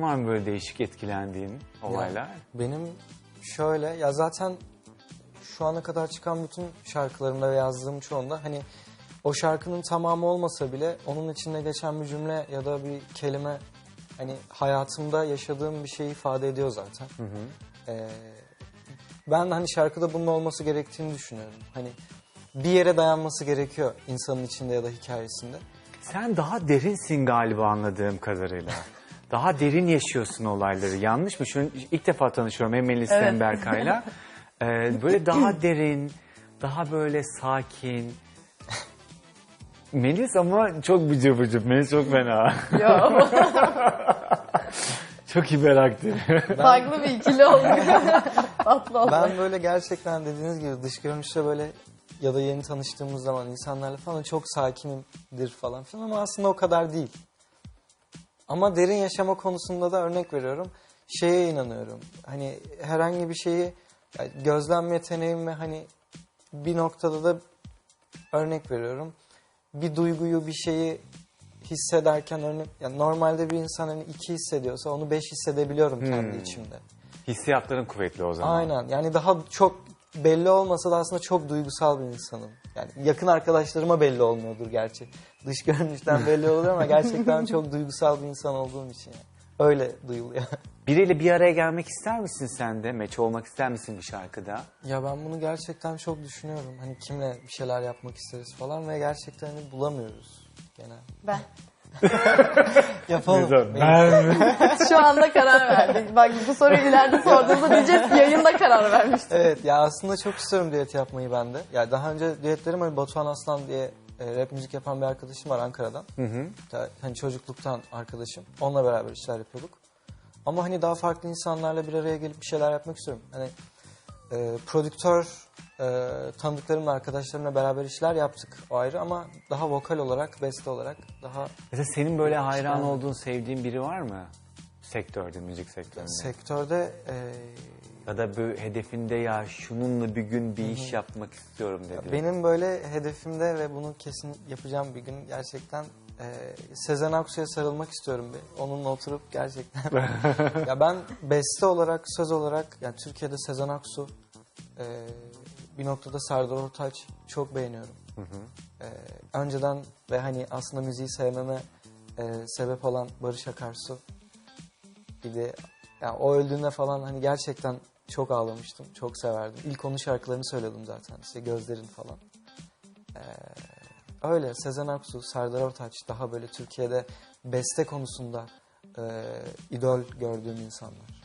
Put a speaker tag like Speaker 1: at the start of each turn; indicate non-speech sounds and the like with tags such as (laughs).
Speaker 1: Senin var mı böyle değişik etkilendiğin olaylar?
Speaker 2: Benim şöyle ya zaten şu ana kadar çıkan bütün şarkılarımda ve yazdığım çoğunda hani o şarkının tamamı olmasa bile onun içinde geçen bir cümle ya da bir kelime hani hayatımda yaşadığım bir şeyi ifade ediyor zaten. Ee, ben hani şarkıda bunun olması gerektiğini düşünüyorum. Hani bir yere dayanması gerekiyor insanın içinde ya da hikayesinde.
Speaker 1: Sen daha derinsin galiba anladığım kadarıyla. (laughs) Daha derin yaşıyorsun olayları. Yanlış mı? Şu ilk defa tanışıyorum hem Melis hem
Speaker 3: Evet.
Speaker 1: Berkay'la. (laughs) Ee, böyle daha derin, daha böyle sakin. Melis ama çok bıcır bıcır. Melis çok fena. (laughs) Çok hiperaktif.
Speaker 3: farklı bir ikili oldu. (laughs) Tatlı oldu.
Speaker 2: Ben böyle gerçekten dediğiniz gibi dış görünüşte böyle ya da yeni tanıştığımız zaman insanlarla falan çok sakinimdir falan filan ama aslında o kadar değil. Ama derin yaşama konusunda da örnek veriyorum. Şeye inanıyorum. Hani herhangi bir şeyi yani gözlem yeteneğim ve hani bir noktada da örnek veriyorum. Bir duyguyu, bir şeyi hissederken örnek yani normalde bir insan hani iki hissediyorsa onu beş hissedebiliyorum kendi
Speaker 1: Hmm.
Speaker 2: içimde.
Speaker 1: Hissiyatların kuvvetli o zaman.
Speaker 2: Aynen. Yani daha çok belli olmasa da aslında çok duygusal bir insanım. Yani yakın arkadaşlarıma belli olmuyordur gerçi. Dış görünüşten belli oluyor ama gerçekten çok duygusal bir insan olduğum için. yani. Öyle duyuluyor. (laughs)
Speaker 1: Biriyle bir araya gelmek ister misin sen de? Meç olmak ister misin bir şarkıda?
Speaker 2: ya ben bunu gerçekten çok düşünüyorum. Hani kimle bir şeyler yapmak isteriz falan ve gerçekten hani bulamıyoruz genel.
Speaker 3: Ben. (laughs)
Speaker 2: Yapalım.
Speaker 1: Ben (laughs)
Speaker 3: Şu anda karar verdik. Bak bu soruyu ileride sorduğunuzda diyeceğiz yayında karar vermiştim.
Speaker 2: Evet ya aslında çok istiyorum düet yapmayı ben de. Ya daha önce düetlerim hani Batuhan Aslan diye e, rap müzik yapan bir arkadaşım var Ankara'dan.
Speaker 1: Hı hı.
Speaker 2: Ta- hani çocukluktan arkadaşım. Onunla beraber işler yapıyorduk. Ama hani daha farklı insanlarla bir araya gelip bir şeyler yapmak istiyorum. Hani e, prodüktör e, tanıdıklarımla arkadaşlarımla beraber işler yaptık o ayrı ama daha vokal olarak, beste olarak daha
Speaker 1: Mesela senin böyle hayran
Speaker 2: Yani-
Speaker 1: olduğun, sevdiğin biri var mı? Sektörde, müzik sektöründe.
Speaker 2: sektörde e,
Speaker 1: ya da bu hedefinde ya şununla bir gün bir iş yapmak istiyorum dedi.
Speaker 2: benim böyle hedefimde ve bunu kesin yapacağım bir gün gerçekten e, Sezen Aksu'ya sarılmak istiyorum bir. Onunla oturup gerçekten. (laughs) ya ben beste olarak, söz olarak yani Türkiye'de Sezen Aksu e, bir noktada Serdar Ortaç çok beğeniyorum. E, önceden ve hani aslında müziği sevmeme e, sebep olan Barış Akarsu gibi yani o öldüğünde falan hani gerçekten çok ağlamıştım. Çok severdim. İlk onun şarkılarını söyledim zaten. İşte Gözlerin falan. Ee, öyle Sezen Aksu, Serdar Ortaç daha böyle Türkiye'de beste konusunda e, idol gördüğüm insanlar.